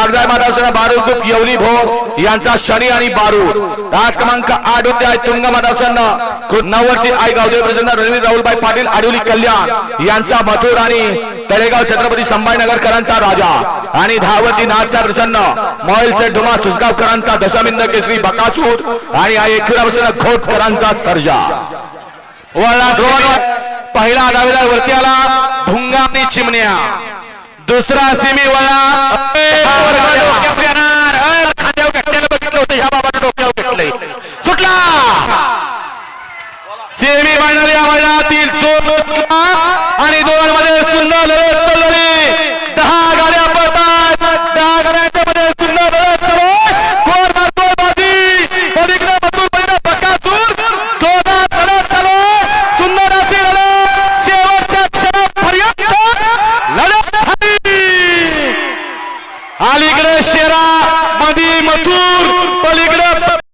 कागदाय माधवसेना बारूद ग्रुप येवली भोर यांचा शनी आणि बारूद. आज क्रमांक आठ होते आहे तुंग माधवसेना नववरती आई गावदेव प्रसन्न रणवीर राहुलबाई पाटील आडवली कल्याण यांचा मथुर आणि तळेगाव छत्रपती संभाजीनगरकरांचा राजा. आणि धावती नाथचा प्रसन्न मोबाईलचे ढुमा सुसगावकरांचा दशमिंद केसरी बकासूर आणि आई एकविरा प्रसन्न घोटकरांचा सर्जा. पहिला आढावेदार वरती आला. दुसरा सिमी वळला शेरा मदी मथुर पलीकडे